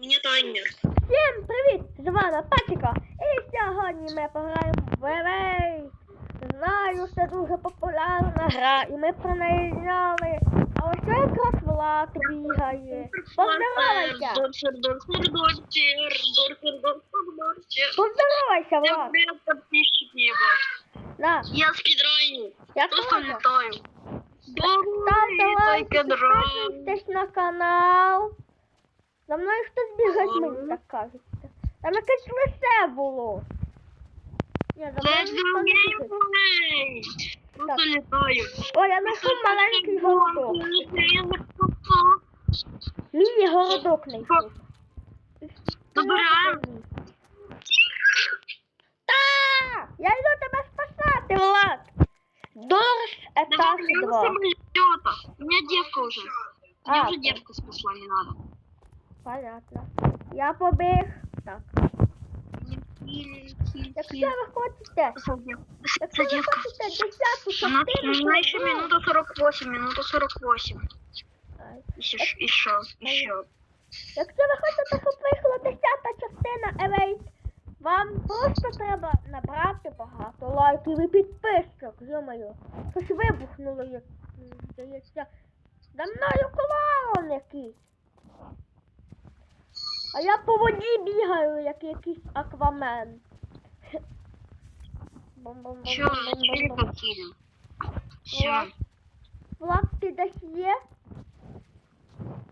Меня таймер. Всім привіт! З вами Патіка. І сьогодні ми пограємо в Вейвей. Знаю, це дуже популярна гра, і ми про неї зняли. А ось це якраз Влад бігає. Поздоровайся! Поздоровайся, Влад! Да. Я спидраню. Я Просто летаю. Ставте лайки, підписуйтесь на канал. За мною хтось бігать, мені так кажеться. Там якесь лисе було. Ні, за мною ніхто не gameplay. О, я знайшов маленький городок. Міні-городок знайшов. Та! Я йду тебе спасати, Влад! Дорс етаж Давай, я 2. У меня девка уже. А, уже девка спасла, не надо. Понятно. Я побіг. Так. Якщо ви хочете, якщо ви хочете десяту частину, еще то- минута 48, минута 48. Ай. Еще, еще, еще. Якщо ви хочете, щоб вийшла десята частина Евейт, вам просто треба набрати багато лайків і підписок, йомаю. Щось вибухнуло, як м, здається. За мною клоун якийсь. А я по воді бігаю, як якийсь аквамен. Челика кинем? Все. Влад, ти десь є?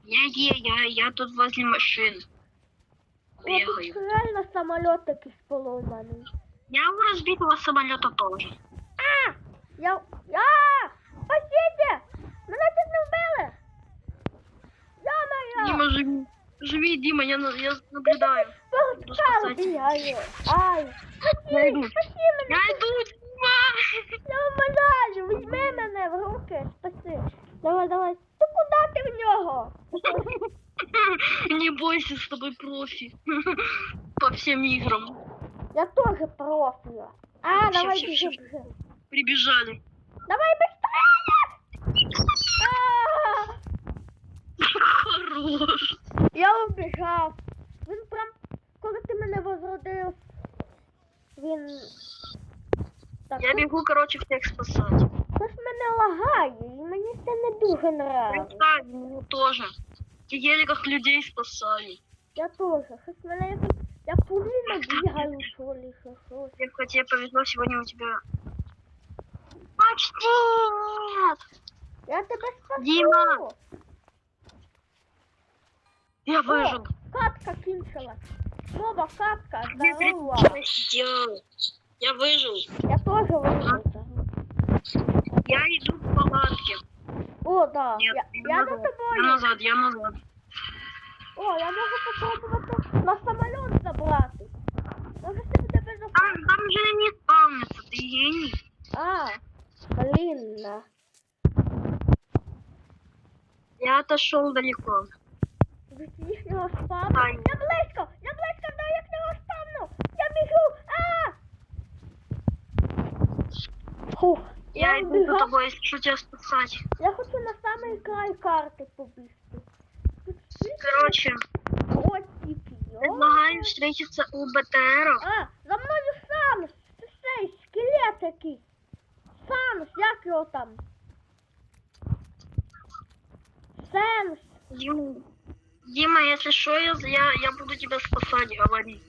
Я, я, я, я тут возле машин. О, тут реально самоліт якийсь поломаний. Я у разбитого самолета тоже. А! Я... Я! Спасите! Мене тут не вбили! Я Дима, живи. Живи, Дима, я, на- я наблюдаю. Погнали спасати. бігаю! Ай! Я йду. Спаси, спаси мене! Я иду, Дима! Я умоляю! Візьми мене в руки! Спаси! Давай, давай! Ти куди ти в нього? Не бойся, с тобой профи. По всем играм. Я теж профі. А, Всё, давай всё, біжи, всё. біжи. Прибежали. Давай быстрее! А! Хорош. Я убіжав. Він прям, коли ти мене возродив, він. Так, Я бегу, короче, всех спасать. щось мене лагає, і мені це не дуже нравиться. Представь, меня тоже. Я еле как людей спасаю. Я теж, щось мене якось. Я повільно бігаю, що ли, що щось. Девка, тебе повезло, сегодня у тебя... Почти! Я тебе спасу. Діма! Я О, выжил. катка кінчилась. Вова, катка, Я здорова. сделал. Я выжил. Я теж вижив. Я иду в палатке. О, да. Нет, Я, я за назад. Я тобою. назад, я назад. О, я можу попробувати на самоліт забрати. Може це буде безопасно. Там, там же не спавнится, ты гений. А, блін. на. Я отошел далеко. Від їхнього спавну. Я близько! Я близько до їхнього спавну! Я біжу! А! Фух, Я иду за если что тебя спасать. Я хочу на самий край карти побігти. Короче, котиків. предлагаю встретиться у БТР. А, за мною Санус! Це цей скелет якийсь. Санус, як його там? Сенс. Дима, Дима, если что, я, я, я буду тебя спасать, говори.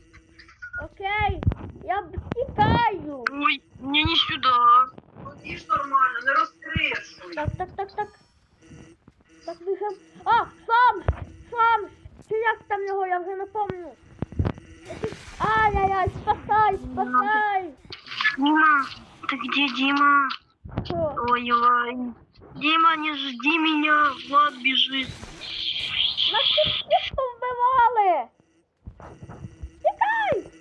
Окей, я тікаю. Ой, мне не сюда. Видишь нормально, не раскрыешь. Так, так, так, так. Так бігем. А, Самс! Самс! Чи як там його, я вже не. Якийсь- Ай-яй-яй, спасай, спасай! Дима, ты где, Дима? Що? Ой-ой. Дима, не жди меня, Влад бежит. Нас тут всіх повбивали! Тікай!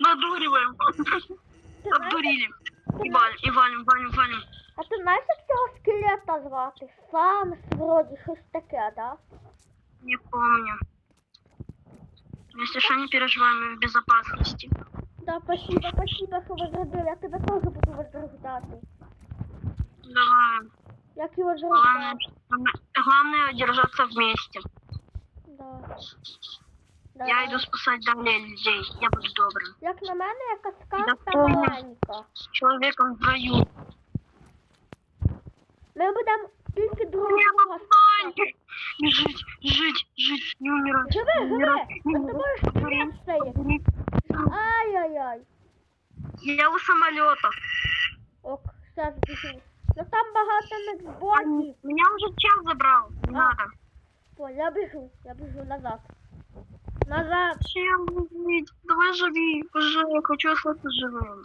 Надуриваем. Ти знаєш, Обдурили. И валим, и валим, валим, валим. а ти знаєш, як цього скелета звати? Самс, вроді, щось таке, да? Не помню. Если что, не переживаем, мы в безопасности. Да, спасибо, спасибо, що возродив. Я тебе теж буду возрождати. Давай. Як його Главное, возрождати? главное держаться вместе. Да. Да. Я йду спасати далі людей. Я буду добрим. Як на мене, якась карта маленька. З чоловіком в раю. Ми будемо тільки Я друга спасати. Жить, жить, жить, не умирать. Живи, живи! не тобою ж стоїть. Ай-яй-яй. Я у самолета. Ок, зараз біжу. Ну там багато нексботів. Меня уже час забрал. Не надо. Ой, я біжу, я біжу назад. Назад. Чем жить? Давай живи. Уже я хочу остаться живым.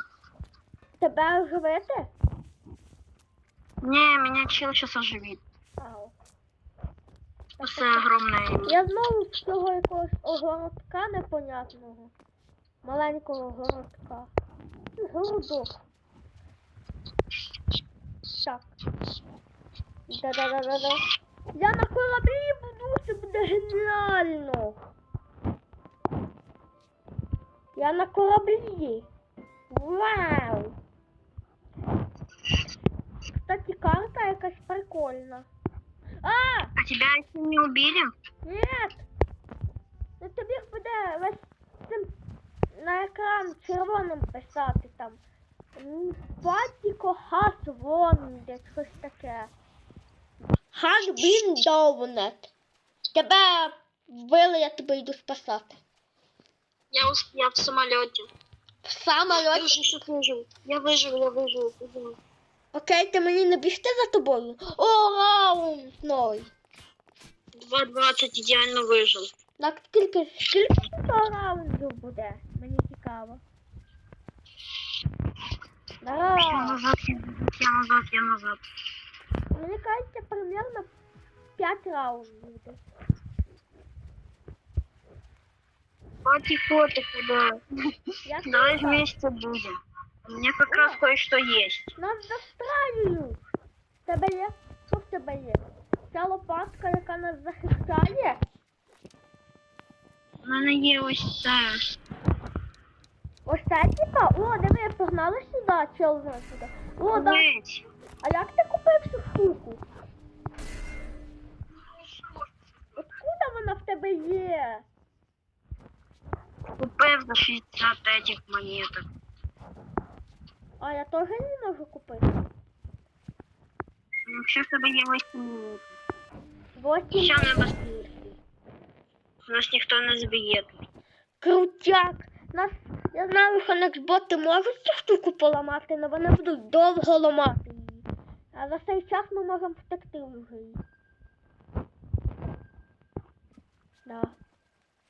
Тебе оживити? Не, меня чел сейчас оживит. Ау. Спасибо огромное. Я знову з цього якогось огородка непонятного. Маленького городка. Ну, Городок. Так. Да-да-да-да-да. Я на кораблі буду, це буде геніально. Я на кораблі. Вау! Кстати, карта якась прикольна. А! А тебя еще не убили? Нет! Ну тобі ж буде весь цим на екран червоним писати там. М, Патіко хас вонде, щось таке. Has been downed. Тебе вбили, я тебе йду спасати. Я, ус- я в самолете. В самоліті. уже сейчас выжил. Я выжил, я выжил. выжил. Окей, ти мені не бігти за тобою. О, раунд новий. 2.20 идеально выжил. Так скільки, скільки цього раунду буде? Мені цікаво. Я Давай. назад, я назад, я назад, я назад. Мені кажеться, примерно 5 раундів буде. Пати куда? Я Давай сказала, вместе будем. У меня как раз кое-что есть. Нас застрелюють. В Тебе є? Що в тебе є? Ця лопатка, яка нас захищає? У мене є ось це. Ось це типа? О, диви, погнали сюди, чел вже сюди. О, да. А як ти купив цю штуку? Откуда вона в тебе є? Купив за 60 этих монеток. А я теж не можу купити. Якщо в тебе є 8 минут. Восім. Що не Нас ніхто не зб'є. Крутяк. Нас, я знаю, що нексботи можуть цю штуку поламати, але вони будуть довго ламати її. А за цей час ми можемо втекти вже її. Да.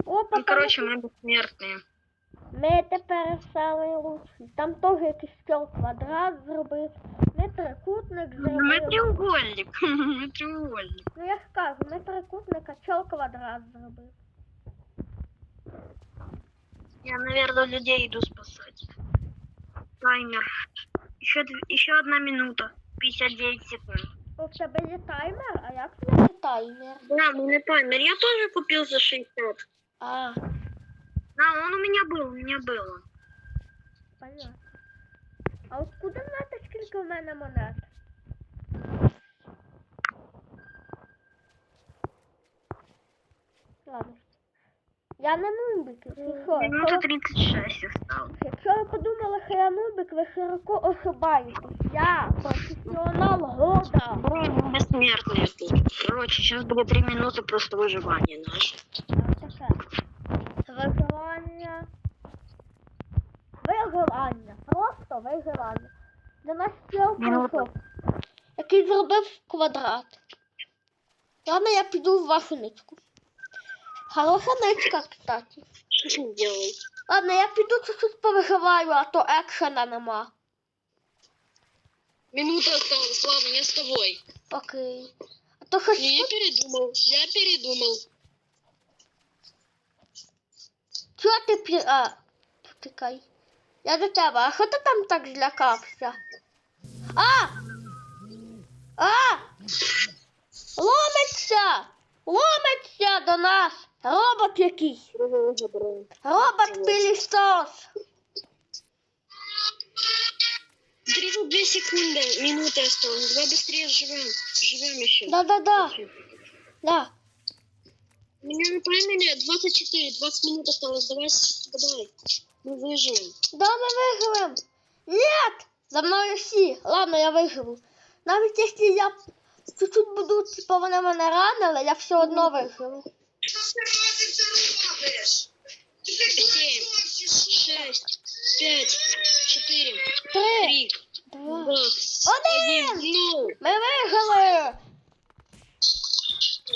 О, Ну, коротше, ми безсмертні. ми тепер самі лучші. Там теж якийсь чел квадрат зробив. Ми трикутник Ми зробили. треугольник. Ми треугольник. Ну я ж кажу, ми трикутник, а чел квадрат зробив. Я, наверное, людей иду спасать. Таймер. Еще, еще одна минута. 59 секунд. В тебе є таймер? А як в тебе таймер? Да, у меня таймер. Я тоже купил за 60. А, Да, он у меня был, у меня был. понятно. А откуда знати, скільки в мене монет? Ладно. Я не нубик, якщо що. Минута Якщо, 36 осталось. якщо ви подумали, що я нубик, ви широко ошибаєтесь. Я професіонал года. Блин, мы бессмертные тут. Короче, сейчас будет 3 минуты просто выживания наше. Так, таке. Виживання. Виживання. Просто виживання. До нас стіл Минута. прийшов. Який зробив квадрат. Ладно, я піду в вашу ничку. Хороша ничка, кстати. Делает? Ладно, я піду чуть-чуть повиживаю, а то екшена нема. Минута осталась, ладно, я с тобой. Окей. А то щось. я передумал, я передумал. Чого ти пі... А, чекай. Я до тебе, а що ти там так злякався? А! А! Ломиться! Ломиться до нас! Робот якийсь! Робот пилісос! 32 секунды, минуты осталось. Давай быстрее живем. Живем еще. Да-да-да! Да. Меня на таймере 24, 20 минут осталось. Давай, с- давай. Мы выживем. Да, ми виграємо. Нет! За мною всі. Ладно, я виграю. Навіть якщо я чуть-чуть буду, типу, вони мене ранили, я все одно виграю. Семь, шесть, пять, четыре, Три, два. Один! Ми виграли!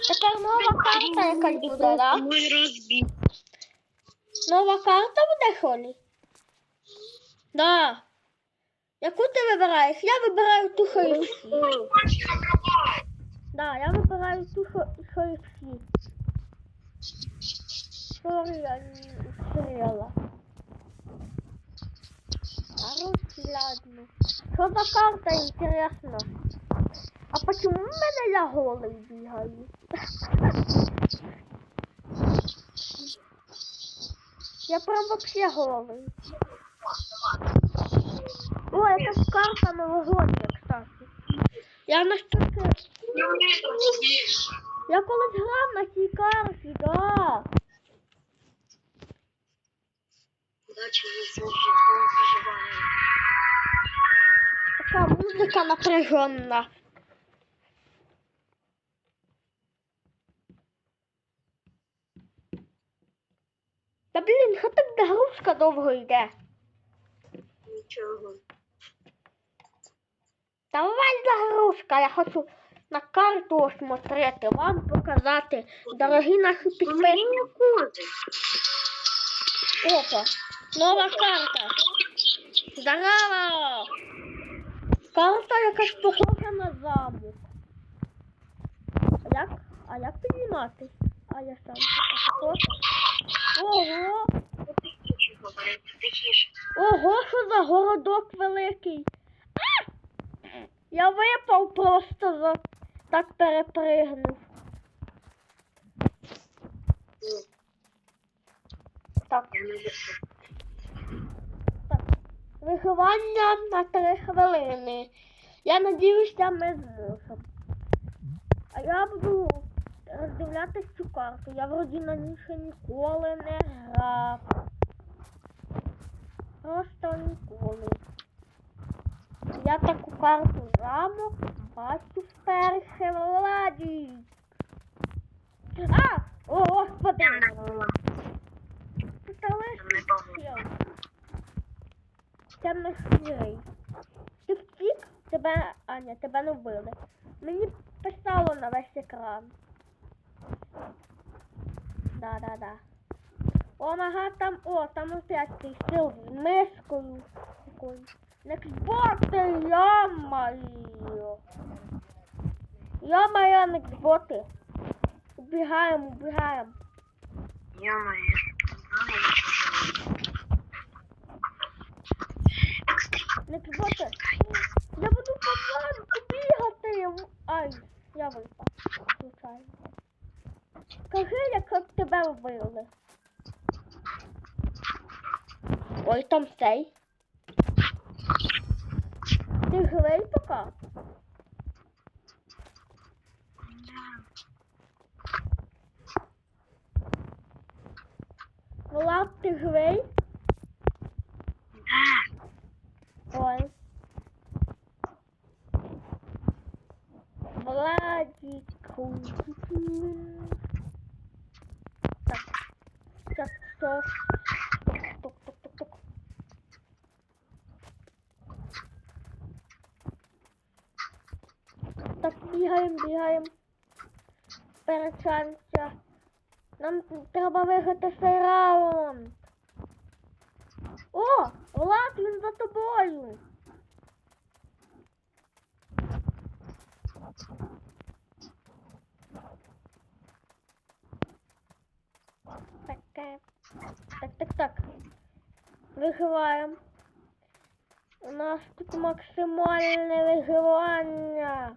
Тепер нова карта якась буде, да? Мой разбит. Нова карта буде, Холі? Да. Яку ти вибираєш? Я вибираю ту, що. Да, я вибираю ту, що, Сорі, я не устріла. Що за карта, інтересно? А почему в мене я голий бігаю? Я прям вообще голый. О, это карта новогодня, кстати. Я настільки... Я колись грав на цій карті, да. Удачи в выживании. Така музика напряженна. Та блін, що так загрузка довго йде? Ничего. Давай загрузка, я хочу на карту осмотрети, вам показати, дорогі наші У підписники. Опа, нова карта. Здорово! Карта якась похожа на замок. А як? А як підніматись? А я сам. Ого! Ого, що за городок великий. А! Я випав просто за так перепригнув. Ну, так. Виживання на три хвилини. Я надіюся, ми зможемо. А я буду роздивлятись цю карту. Я вроді на ній ще ніколи не грав. Просто ніколи. Я таку карту замок бачу вперше владі. А! О, господи! Я не була. Стали Я не погано. Темно сірий. Ти втік? Тебе, Аня, тебе не вбили. Мені писало на весь екран. Да, да, да. О, ага, там, о, там опять ти сил з мишкою. Нексботи, йо-моє. Йо-моє, нексботи. Убігаємо, убігаємо. Ё-моё. Ну, я ничего не Нексботи. Я буду по замку бігати. Ай, я випав. Звичайно. Скажи, як тебе вбили. Ой, там цей. Ти живий поки? Влад, ти живий? Перечанця. Нам треба виграти цей раунд. О, Влад, він за тобою. Таке. Так, так, так. Виживаємо. У нас тут максимальне виживання.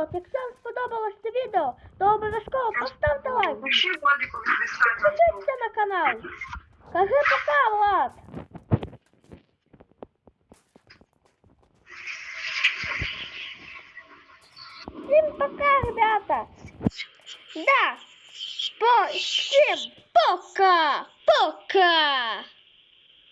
ладно, народ, якщо вам сподобалось це відео, то обов'язково поставте лайк. Пиши Владику написать. Підпишіться на канал. Кажи пока, Влад. кататися. Да. По всім пока! Пока!